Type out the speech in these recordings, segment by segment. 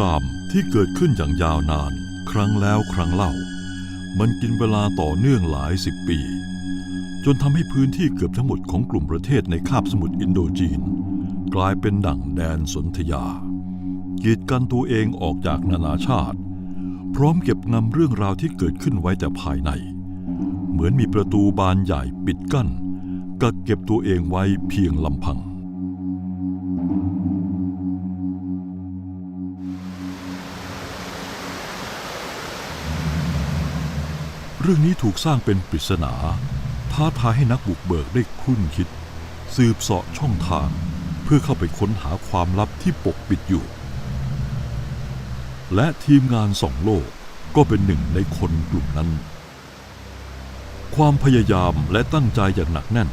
รามที่เกิดขึ้นอย่างยาวนาน ครั้งแล้วครั้งเล่า มันกินเวลาต่อเนื่องหลายสิบปี จนทำให้พื้นที่เกือบทั้งหมดของกลุ่มประเทศในคาบสมุทรอินโดจีน กลายเป็นดั่งแดนสนธยา กีดกันตัวเองออกจากนานาชาติ พร้อมเก็บงำเรื่องราวที่เกิดขึ้นไว้แต่ภายใน เหมือนมีประตูบานใหญ่ปิดกั้นกักเก็บตัวเองไว้เพียงลำพัง เรื่องนี้ถูกสร้างเป็นปริศนา ท้าทายให้นักบุกเบิกได้ครุ่นคิด สืบเสาะช่องทาง เพื่อเข้าไปค้นหาความลับที่ปกปิดอยู่ และทีมงานสองโลกก็เป็นหนึ่งในคนกลุ่มนั้น ความพยายามและตั้งใจอย่างหนักแน่น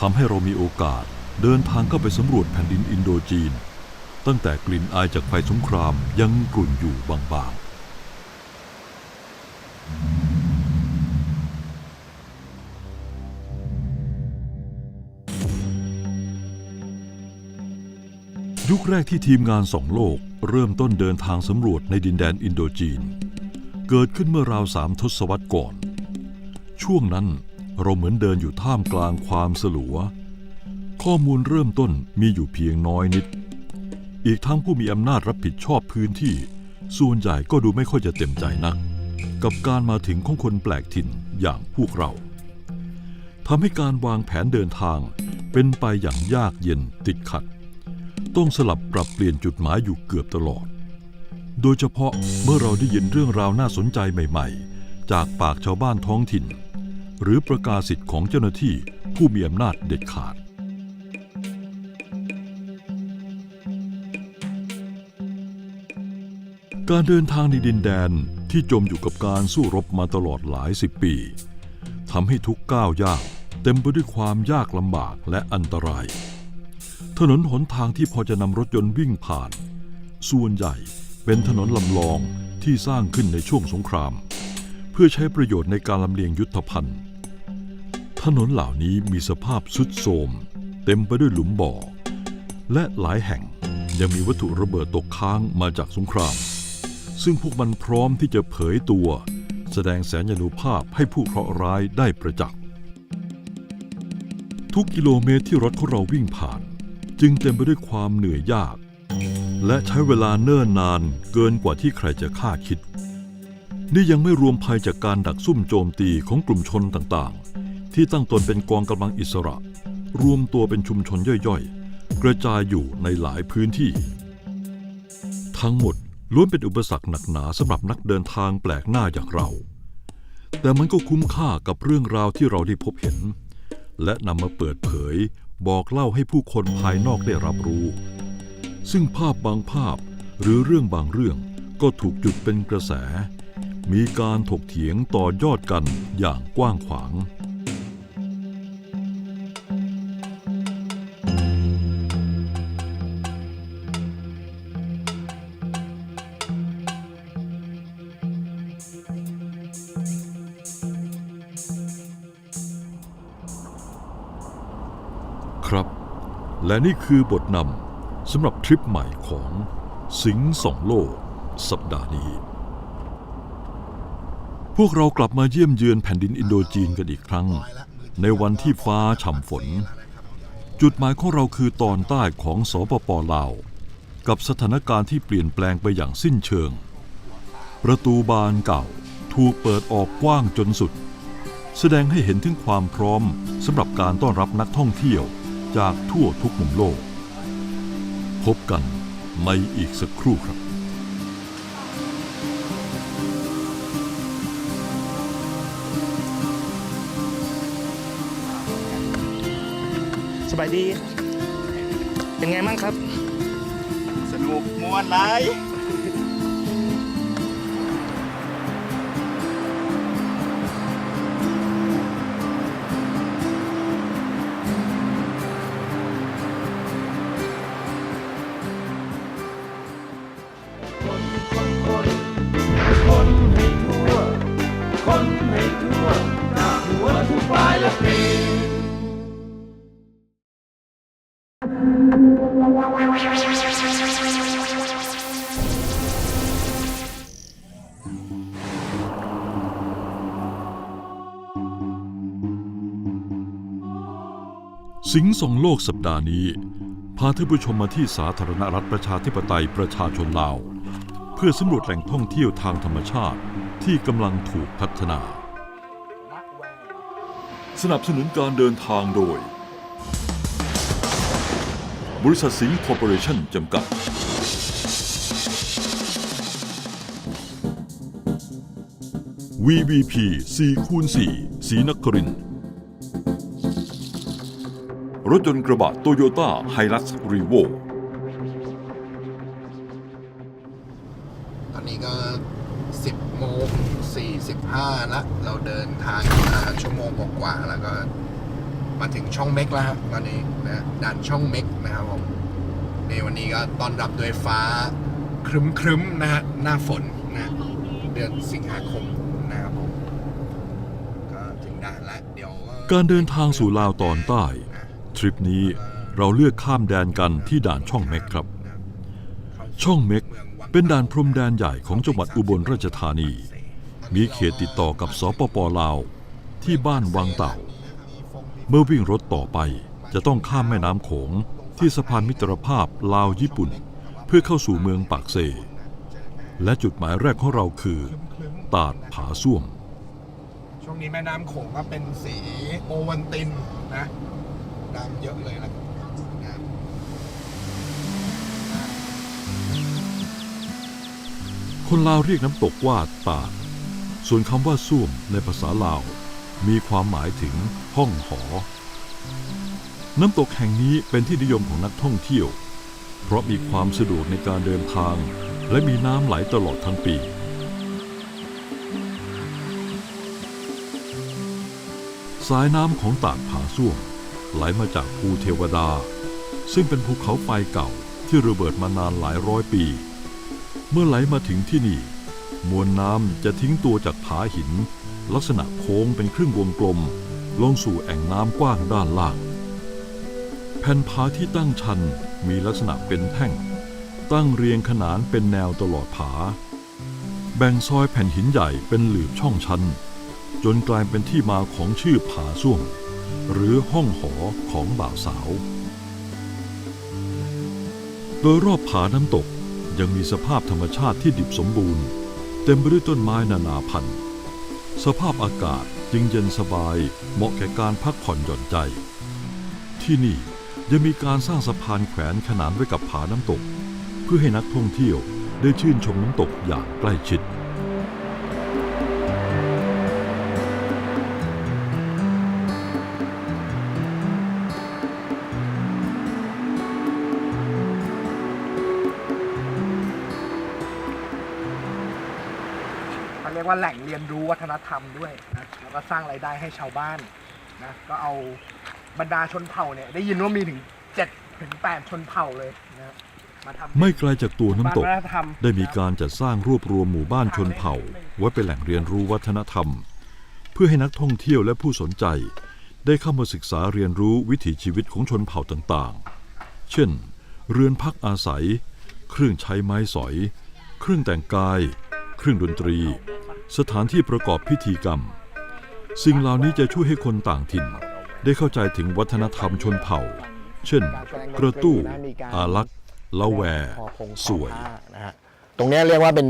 ทำให้เรามีโอกาสเดินทางเข้าไปสำรวจแผ่นดินอินโดจีน ตั้งแต่กลิ่นอายจากไฟสงครามยังกลุ่นอยู่บางๆ ยุคแรกที่ทีมงานสองโลกเริ่มต้นเดินทางสำรวจในดินแดนอินโดจีน เกิดขึ้นเมื่อราวสามทศวรรษก่อน ช่วงนั้นเราเหมือนเดินอยู่ท่ามกลางความสลัว ข้อมูลเริ่มต้นมีอยู่เพียงน้อยนิด อีกทั้งผู้มีอำนาจรับผิดชอบพื้นที่ ส่วนใหญ่ก็ดูไม่ค่อยจะเต็มใจนัก กับการมาถึงของคนแปลกถิ่นอย่างพวกเราทำให้การวางแผนเดินทางเป็นไปอย่างยากเย็นติดขัด ต้องสลับปรับเปลี่ยนจุดหมายอยู่เกือบตลอด โดยเฉพาะเมื่อเราได้ยินเรื่องราวน่าสนใจใหม่ ๆ จากปากชาวบ้านท้องถิ่น หรือประกาศสิทธิ์ของเจ้าหน้าที่ผู้มีอำนาจเด็ดขาด การเดินทางในดินแดนที่จมอยู่กับการสู้รบมาตลอดหลายสิบปีทำให้ทุกก้าวย่างเต็มไปด้วยความยากลำบากและอันตราย ถนนหนทางที่พอจะนำรถยนต์วิ่งผ่าน ส่วนใหญ่เป็นถนนลำลองที่สร้างขึ้นในช่วงสงคราม เพื่อใช้ประโยชน์ในการลำเลียงยุทธภัณฑ์ ถนนเหล่านี้มีสภาพสุดโทรมเต็มไปด้วยหลุมบ่อ และหลายแห่งยังมีวัตถุระเบิดตกค้างมาจากสงคราม ซึ่งพวกมันพร้อมที่จะเผยตัว แสดงแสนยานุภาพให้ผู้เคราะห์ร้ายได้ประจักษ์ ทุกกิโลเมตรที่รถของเราวิ่งผ่าน จึงเต็มไปด้วยความเหนื่อยยาก และใช้เวลาเนิ่นนานเกินกว่าที่ใครจะคาดคิด นี่ยังไม่รวมภัยจากการดักซุ่มโจมตีของกลุ่มชนต่างๆ ที่ตั้งตนเป็นกองกำลังอิสระ รวมตัวเป็นชุมชนย่อยๆ กระจายอยู่ในหลายพื้นที่ ทั้งหมดล้วนเป็นอุปสรรคหนักหนาสำหรับนักเดินทางแปลกหน้าอย่างเรา แต่มันก็คุ้มค่ากับเรื่องราวที่เราได้พบเห็น และนำมาเปิดเผย บอกเล่าให้ผู้คนภายนอกได้รับรู้ ซึ่งภาพบางภาพหรือเรื่องบางเรื่องก็ถูกจุดเป็นกระแส มีการถกเถียงต่อยอดกันอย่างกว้างขวาง นี่คือบทนำสำหรับทริปใหม่ของสิงสองโลก สัปดาห์นี้ พวกเรากลับมาเยี่ยมเยือนแผ่นดินอินโดจีนกันอีกครั้ง ในวันที่ฟ้าฉ่ำฝน จุดหมายของเราคือตอนใต้ของสปปลาว กับสถานการณ์ที่เปลี่ยนแปลงไปอย่างสิ้นเชิง ประตูบานเก่าถูกเปิดออกกว้างจนสุด แสดงให้เห็นถึงความพร้อมสำหรับการต้อนรับนักท่องเที่ยว จากทั่วทุกมุมโลก พบกันในอีกสักครู่ครับสบายดี เป็นไงบ้างครับ สนุกม่วนไร สิงห์สองโลกสัปดาห์นี้ พาท่านผู้ชมมาที่สาธารณรัฐประชาธิปไตยประชาชนลาว เพื่อสำรวจแหล่งท่องเที่ยวทางธรรมชาติที่กำลังถูกพัฒนา สนับสนุนการเดินทางโดย บริษัทสิงห์คอร์ปอเรชั่นจำกัด VVP 4คูณ4สีนครินทร์ รถยนต์กระบะโตโยต้าไฮรัสรีโวตอนนี้ก็ 10โมง45ละเราเดินทางมาชั่วโมงกว่าๆแล้วก็มาถึงช่องเม็กแล้วฮะตอนนี้นะด่านช่องเม็กนะครับผมในวันนี้ก็ต้อนรับด้วยฟ้าครึ้มๆนะฮะหน้าฝนนะเดือนสิงหาคมนะครับผมก็ถึงด่านแล้วเดี๋ยวการเดินทางสู่ลาวตอนใต้ ทริปนี้เราเลือกข้ามแดนกันที่ด่านช่องเม็กครับ ช่องเม็กเป็นด่านพรมแดนใหญ่ของจังหวัดอุบลราชธานี มีเขตติดต่อกับสปปลาว ที่บ้านวังเต่า เมื่อวิ่งรถต่อไปจะต้องข้ามแม่น้ำโขงที่สะพานมิตรภาพลาวญี่ปุ่น เพื่อเข้าสู่เมืองปากเซ และจุดหมายแรกของเราคือ ตาดผาส้วม ช่วงนี้แม่น้ำโขงก็เป็นสีโอวันตินนะ น้ำเยอะเลยละนะคนลาวเรียกน้ำตกว่าตาด ส่วนคำว่าส้วมในภาษาลาว มีความหมายถึงห้องหอ น้ำตกแห่งนี้เป็นที่นิยมของนักท่องเที่ยว เพราะมีความสะดวกในการเดินทาง และมีน้ำไหลตลอดทั้งปีสายน้ำของตาดผาส้วม ไหลมาจากภูเทวดา ซึ่งเป็นภูเขาไฟเก่าที่ระเบิดมานานหลายร้อยปี เมื่อไหลมาถึงที่นี่ มวลน้ำจะทิ้งตัวจากผาหิน ลักษณะโค้งเป็นครึ่งวงกลม ลงสู่แอ่งน้ำกว้างด้านล่าง แผ่นผาที่ตั้งชันมีลักษณะเป็นแท่ง ตั้งเรียงขนานเป็นแนวตลอดผา แบ่งซอยแผ่นหินใหญ่เป็นหลืบช่องชันจนกลายเป็นที่มาของชื่อผาส้วม หรือห้องหอของบ่าวสาว โดยรอบผาน้ำตกยังมีสภาพธรรมชาติที่ดิบสมบูรณ์ เต็มไปด้วยต้นไม้นานาพันธุ์ สภาพอากาศจึงเย็นสบายเหมาะแก่การพักผ่อนหย่อนใจ ที่นี่ยังมีการสร้างสะพานแขวนขนานไว้กับผาน้ำตก เพื่อให้นักท่องเที่ยวได้ชื่นชมน้ำตกอย่างใกล้ชิด วัฒนธรรมด้วยนะแล้วก็สร้างรายได้ให้ชาวบ้านนะก็เอาบรรดาชนเผ่าเนี่ยได้ยินว่ามีถึง7ถึง8ชนเผ่าเลยนะมาทำ ไม่ไกลจากตัวน้ำตก บ้าวัฒนธรรม ได้มีการจัดสร้างรวบรวมหมู่บ้านชนเผ่า ไว้เป็นแหล่งเรียนรู้วัฒนธรรม เพื่อให้นักท่องเที่ยวและผู้สนใจ ได้เข้ามาศึกษาเรียนรู้วิถีชีวิตของชนเผ่าต่างเช่น เรือนพักอาศัย เครื่องใช้ไม้สอย เครื่องแต่งกาย เครื่องดนตรี สถานที่ประกอบพิธีกรรม สิ่งเหล่านี้จะช่วยให้คนต่างถิ่น ได้เข้าใจถึงวัฒนธรรมชนเผ่า เช่น กระตู้ อาลักษ์ละแวสวย ตรงนี้เรียกว่าเป็น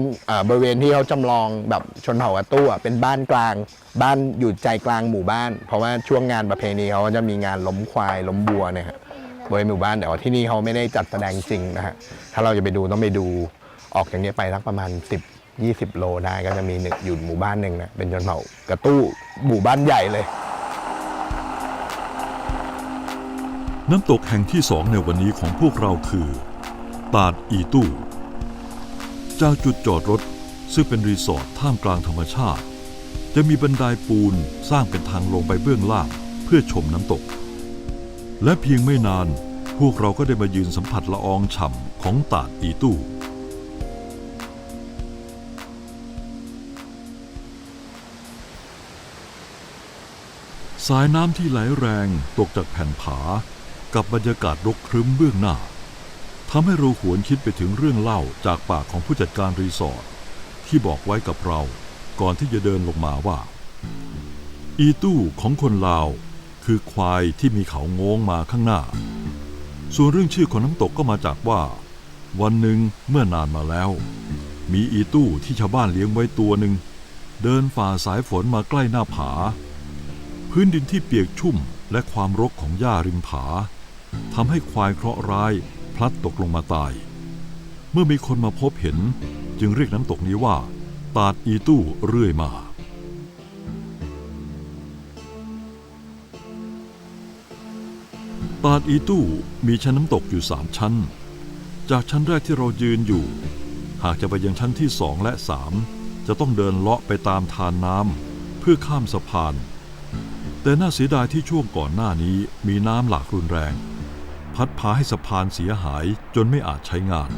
บริเวณที่เขาจำลองแบบชนเผ่ากระตู้เป็นบ้านกลาง บ้านอยู่ใจกลางหมู่บ้าน เพราะว่าช่วงงานประเพณีเขาจะมีงานล้มควายล้มบัวเนี่ยฮะบริเวณหมู่บ้านแต่ว่าที่นี่เขาไม่ได้จัดแสดงจริงนะฮะถ้าเราจะไปดูต้องไปดูออกจากนี้ไปสักประมาณ 10 20 โลได้ก็จะมีหนึ่งอยู่หมู่บ้านหนึ่งนะเป็นชนเผ่ากระตู้หมู่บ้านใหญ่เลย น้ำตกแห่งที่สองในวันนี้ของพวกเราคือ ตาดอีตู้ จากจุดจอดรถซึ่งเป็นรีสอร์ทท่ามกลางธรรมชาติ จะมีบันไดปูนสร้างเป็นทางลงไปเบื้องล่างเพื่อชมน้ำตก และเพียงไม่นานพวกเราก็ได้มายืนสัมผัสละอองฉ่ำของตาดอีตู้ สายน้ำที่ไหลแรงตกจากแผ่นผา กับบรรยากาศรกครึ้มเบื้องหน้าทำให้เราหวนคิดไปถึงเรื่องเล่าจากปากของผู้จัดการรีสอร์ทที่บอกไว้กับเราก่อนที่จะเดินลงมาว่า อีตู้ของคนลาว คือควายที่มีเขาโงงมาข้างหน้า ส่วนเรื่องชื่อของน้ำตกก็มาจากว่า วันหนึ่งเมื่อนานมาแล้ว มีอีตู้ที่ชาวบ้านเลี้ยงไว้ตัวหนึ่ง เดินฝ่าสายฝนมาใกล้หน้าผา พื้นดินที่เปียกชุ่มและความรกของหญ้าริมผาทำให้ควายเคราะห์ร้ายพลัดตกลงมาตาย เมื่อมีคนมาพบเห็นจึงเรียกน้ำตกนี้ว่า ตาดอีตู้เรื่อยมา ตาดอีตู้มีชั้นน้ำตกอยู่สามชั้น จากชั้นแรกที่เรายืนอยู่ หากจะไปยังชั้นที่สองและสามจะต้องเดินเลาะไปตามทานน้ำเพื่อข้ามสะพาน แต่น่าเสียดายที่ช่วงก่อนหน้านี้มีน้ำหลากรุนแรง พัดพาให้สะพานเสียหายจนไม่อาจใช้งาน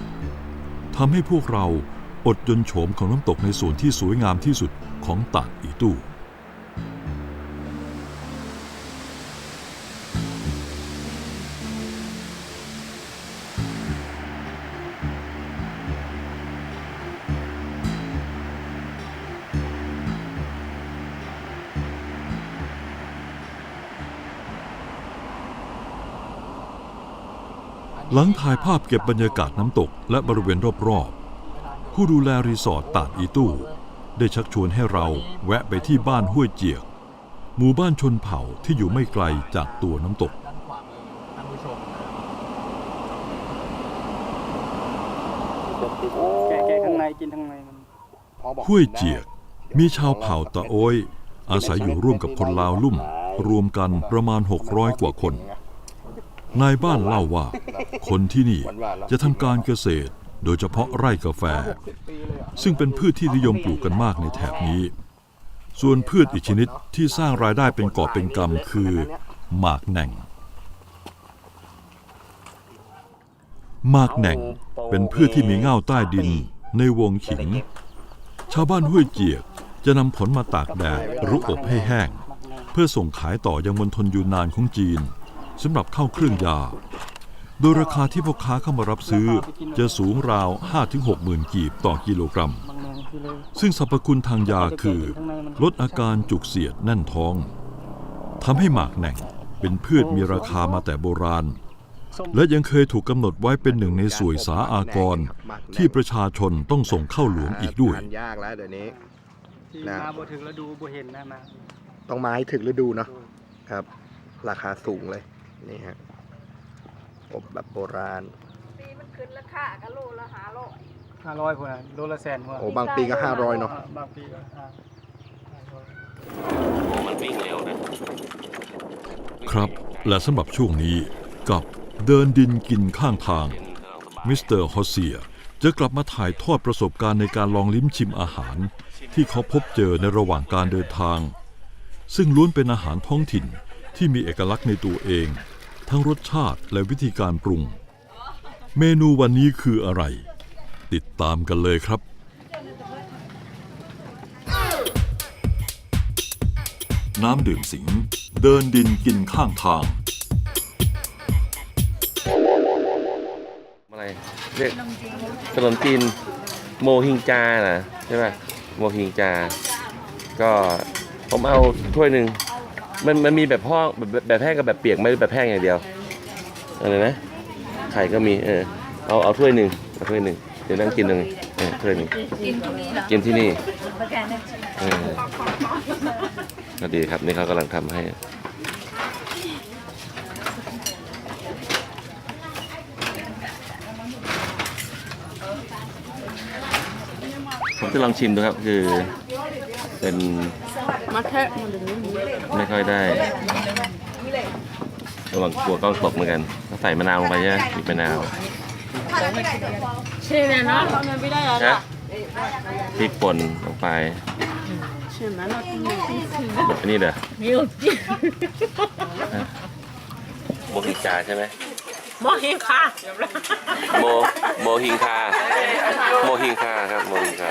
ทำให้พวกเราอดจนโฉมของน้ำตกในส่วนที่สวยงามที่สุดของตาดอีตู้ หลังถ่ายภาพเก็บบรรยากาศน้ำตกและบริเวณรอบๆ ผู้ดูแลรีสอร์ทตาดอีตู้ ได้ชักชวนให้เราแวะไปที่บ้านห้วยเจียก หมู่บ้านชนเผ่าที่อยู่ไม่ไกลจากตัวน้ำตกด้านขวามือท่านผู้ชมแกะแกะข้างในกินข้างในมันพอบอกห้วยเจียกมีชาวเผ่าตะโอยอาศัยอยู่ร่วมกับคนลาวลุ่ม รวมกันประมาณ 600 กว่าคน นายบ้านเล่าว่า คนที่นี่จะทำการเกษตร โดยเฉพาะไร่กาแฟ ซึ่งเป็นพืชที่นิยมปลูกกันมากในแถบนี้ ส่วนพืชอีกชนิดที่สร้างรายได้เป็นกอบเป็นกำคือ หมากแหน่ง หมากแหน่งเป็นพืชที่มีเง่าใต้ดินในวงขิง ชาวบ้านห้วยเจียกจะนำผลมาตากแดดรืออบให้แห้ง เพื่อส่งขายต่อยังมณฑลยูนนานของจีน สำหรับเข้าเครื่องยา โดยราคาที่พ่อค้าเข้ามารับซื้อจะสูงราว 5-6หมื่นกีบต่อกิโลกรัมบางแนงคือเลยซึ่งสรรพคุณทางยาคือ ลดอาการจุกเสียดแน่นท้องทำให้หมากแหน่งเป็นพืชมีราคามาแต่โบราณ และยังเคยถูกกำหนดไว้เป็นหนึ่งในสวยสาอากร ที่ประชาชนต้องส่งเข้าหลวงอีกด้วยทานยากแล้วเดี๋ยวนี้ ที่นะ มาบ่ถึงแล้วดูบ่เห็นนะมาต้องมาให้ถึงฤดูเนาะครับ ราคาสูงเลย นี่ฮะอบแบบโบราณ ปีมันขึ้นราคากันโลละหาร้อยห้าร้อยคนนะโลละแสนคนโอ้บางปีก็500เนาะ บางปีก็ห้าครับ และสำหรับช่วงนี้กับเดินดินกินข้างทาง มิสเตอร์ฮอสเซียจะกลับมาถ่ายทอดประสบการณ์ในการลองลิ้มชิมอาหาร ที่เขาพบเจอในระหว่างการเดินทาง ซึ่งล้วนเป็นอาหารท้องถิ่นที่มีเอกลักษณ์ในตัวเอง ทั้งรสชาติและวิธีการปรุง เมนูวันนี้คืออะไร ติดตามกันเลยครับ น้ำดื่มสิง เดินดินกินข้างทาง อะไรเรียกขนมจีนโมฮิงจาน่ะใช่ป่ะโมฮิงจา ก็ผมเอาถ้วยหนึ่ง มันมันมีแบบพ่อแบบแบบแห้งกับแบบเปียกไหม่แบบแห้งอย่างเดียวอะไรนะไข่ก็มีเออเอาเอาถ้วยหนึ่งเอาถ้วยหนึ่งเดี๋ยวนั่งกินตรงนี้เออถ้วยหนึ่งกินที่นี่เออก็ดีครับนี่เขากำลังทำให้ผมจะลองชิมดูครับคือเป็น ไม่ค่อยได้ ระวังกลัวกล้องตกเหมือนกันต้องใส่มะนาวลงไปใช่ไหมบีบมะนาวใช่ไหมเนาะนะพริกป่นลงไปแบบนี้เด้อโมฮิงคาใช่ไหมโมฮิงคาโมโมฮิงคาโมฮิงคาครับโมฮิงคา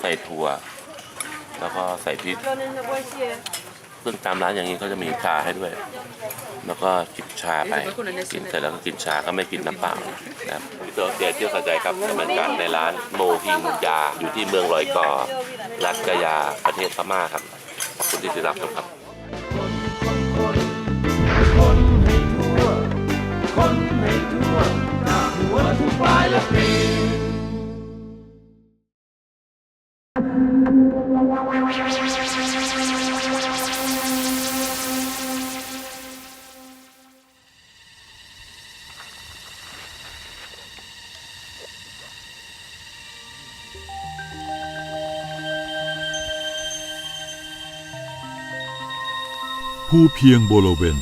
ใส่ถั่ว แล้วก็ใส่พริกซึ่งตามร้านอย่างนี้เขาจะมีชาให้ด้วย แล้วก็จิบชาไป กินเสร็จแล้วก็กินชาก็ไม่กินน้ำเปล่านะครับพี่ตัวเสียเที่ยวเข้าใจครับบรรยากาศในร้านโมฮิงยา อยู่ที่เมืองลอยกอ รัฐกยา ประเทศพม่าครับ ขอบคุณที่ติดตามชมครับ ภูเพียงโบโลเวน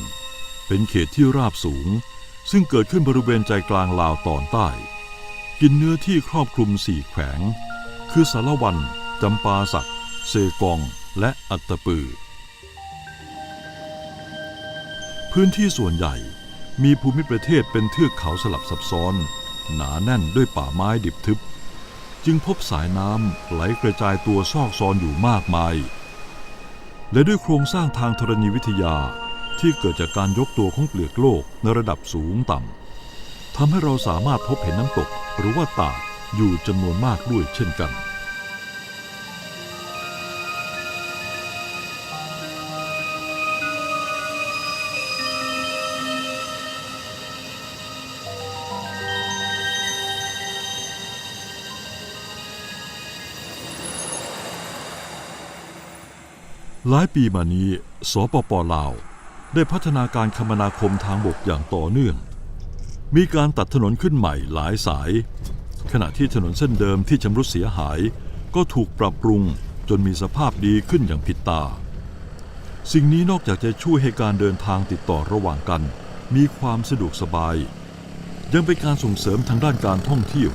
เป็นเขตที่ราบสูง ซึ่งเกิดขึ้นบริเวณใจกลางลาวตอนใต้ กินเนื้อที่ครอบคลุมสี่แขวง คือสารวันจำปาสักเซกองและอัตตปือ พื้นที่ส่วนใหญ่มีภูมิประเทศเป็นเทือกเขาสลับซับซ้อน หนาแน่นด้วยป่าไม้ดิบทึบ จึงพบสายน้ำไหลกระจายตัวซอกซอนอยู่มากมาย และด้วยโครงสร้างทางธรณีวิทยาที่เกิดจากการยกตัวของเปลือกโลกในระดับสูงต่ำทำให้เราสามารถพบเห็นน้ำตกหรือว่าตาอยู่จำนวนมากด้วยเช่นกัน หลายปีมานี้ สปปลาว ได้พัฒนาการคมนาคมทางบกอย่างต่อเนื่อง มีการตัดถนนขึ้นใหม่หลายสาย ขณะที่ถนนเส้นเดิมที่ชำรุดเสียหาย ก็ถูกปรับปรุงจนมีสภาพดีขึ้นอย่างผิดตา สิ่งนี้นอกจากจะช่วยให้การเดินทางติดต่อระหว่างกัน มีความสะดวกสบาย ยังเป็นการส่งเสริมทางด้านการท่องเที่ยว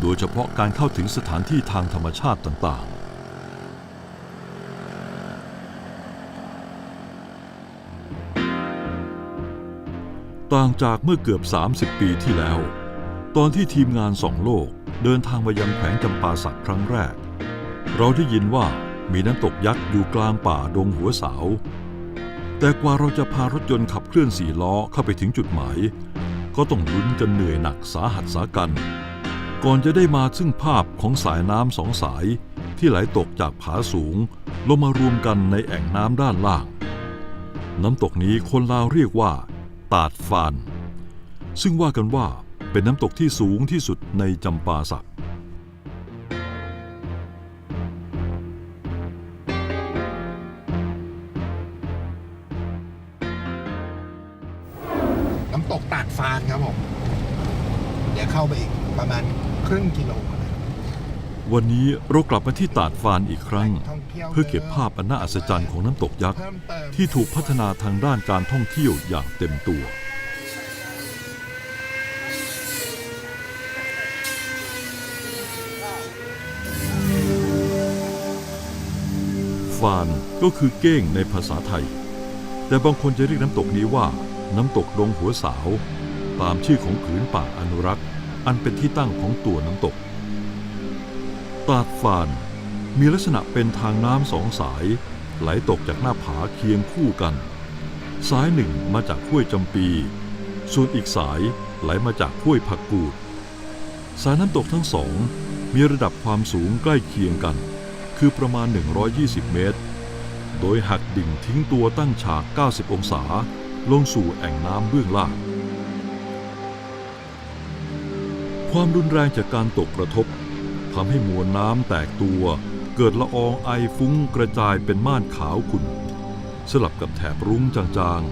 โดยเฉพาะการเข้าถึงสถานที่ทางธรรมชาติต่างๆ ต่างจากเมื่อเกือบ 30 ปีที่แล้ว ตอนที่ทีมงานสองโลกเดินทางมายังแขวงจำปาสักครั้งแรก เราได้ยินว่ามีน้ำตกยักษ์อยู่กลางป่าดงหัวเสา แต่กว่าเราจะพารถยนต์ขับเคลื่อนสี่ล้อเข้าไปถึงจุดหมาย ก็ต้องลุ้นกันเหนื่อยหนักสาหัสสากัน ก่อนจะได้มาซึ่งภาพของสายน้ำสองสายที่ไหลตกจากผาสูง ลงมารวมกันในแอ่งน้ำด้านล่าง น้ำตกนี้คนลาวเรียกว่า ตาดฟาน ซึ่งว่ากันว่าเป็นน้ำตกที่สูงที่สุดในจำปาสัก วันนี้เรากลับมาที่ตาดฟานอีกครั้ง เพื่อเก็บภาพอันน่าอัศจรรย์ของน้ำตกยักษ์ ที่ถูกพัฒนาทางด้านการท่องเที่ยวอย่างเต็มตัว ฟานก็คือเก้งในภาษาไทย แต่บางคนจะเรียกน้ำตกนี้ว่า น้ำตกดงหัวสาว ตามชื่อของขืนป่าอนุรักษ์ อันเป็นที่ตั้งของตัวน้ำตก ตาดฟาน มีลักษณะเป็นทางน้ำสองสาย ไหลตกจากหน้าผาเคียงคู่กัน สายหนึ่งมาจากห้วยจำปี ส่วนอีกสายไหลมาจากห้วยผักกูด สายน้ำตกทั้งสองมีระดับความสูงใกล้เคียงกัน คือประมาณ 120 เมตร โดยหักดิ่งทิ้งตัวตั้งฉาก 90 องศา ลงสู่แอ่งน้ำเบื้องล่าง ความรุนแรงจากการตกกระทบ ทำให้มวลน้ำแตกตัว เกิดละอองไอฟุ้งกระจายเป็นม่านขาวขุ่น สลับกับแถบรุ้งจาง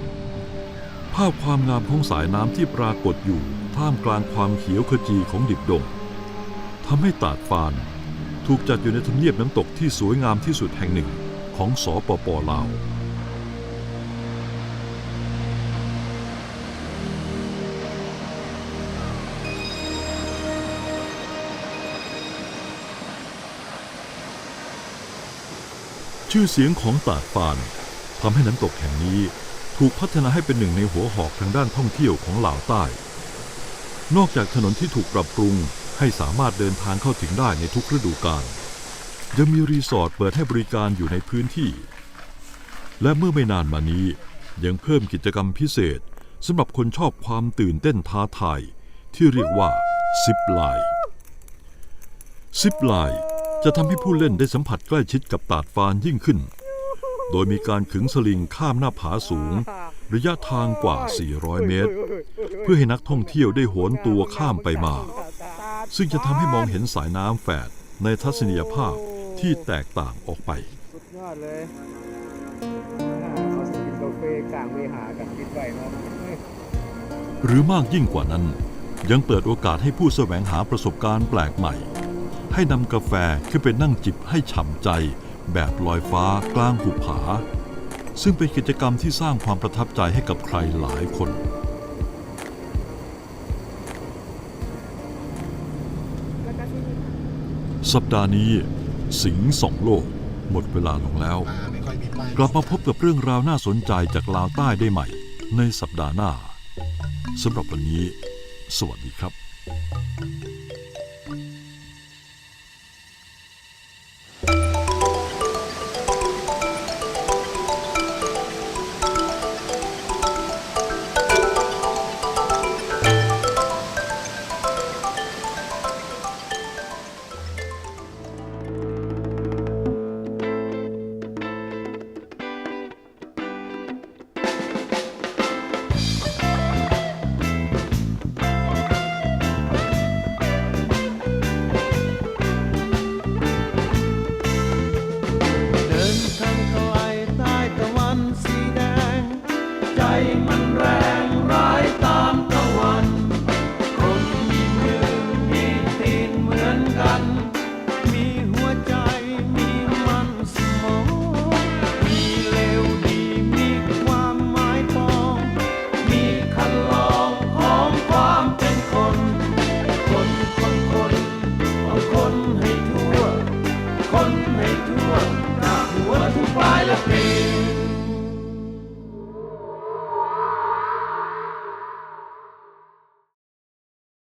ๆ ภาพความงามของสายน้ำที่ปรากฏอยู่ท่ามกลางความเขียวขจีของดิบดงทำให้ตาดฟานถูกจัดอยู่ในทำเนียบน้ำตกที่สวยงามที่สุดแห่งหนึ่งของสปปลาว ชื่อเสียงของตาดฟานทำให้น้ำตกแห่งนี้ถูกพัฒนาให้เป็นหนึ่งในหัวหอกทางด้านท่องเที่ยวของลาวใต้ นอกจากถนนที่ถูกปรับปรุงให้สามารถเดินทางเข้าถึงได้ในทุกฤดูกาลยังมีรีสอร์ทเปิดให้บริการอยู่ในพื้นที่ และเมื่อไม่นานมานี้ยังเพิ่มกิจกรรมพิเศษสำหรับคนชอบความตื่นเต้นท้าทายที่เรียกว่าซิปไลน์ซิปไลน์ จะทำให้ผู้เล่นได้สัมผัสใกล้ชิดกับตาดฟานยิ่งขึ้น โดยมีการขึงสลิงข้ามหน้าผาสูง ระยะทางกว่า 400 เมตร เพื่อให้นักท่องเที่ยวได้โหนตัวข้ามไปมา ซึ่งจะทำให้มองเห็นสายน้ำแฝดในทัศนียภาพที่แตกต่างออกไปสุดยอดเลยเขาสกินกาแฟกลางเวหากับกินไก่เนาะหรือมากยิ่งกว่านั้น ยังเปิดโอกาสให้ผู้แสวงหาประสบการณ์แปลกใหม่ ให้นำกาแฟขึ้นไปนั่งจิบให้ฉ่ำใจ แบบลอยฟ้ากลางหุบผา ซึ่งเป็นกิจกรรมที่สร้างความประทับใจให้กับใครหลายคนสัปดาห์นี้สิงสองโลก หมดเวลาลงแล้ว กลับมาพบกับเรื่องราวน่าสนใจจากลาวใต้ได้ใหม่ ในสัปดาห์หน้าสำหรับวันนี้ สวัสดีครับ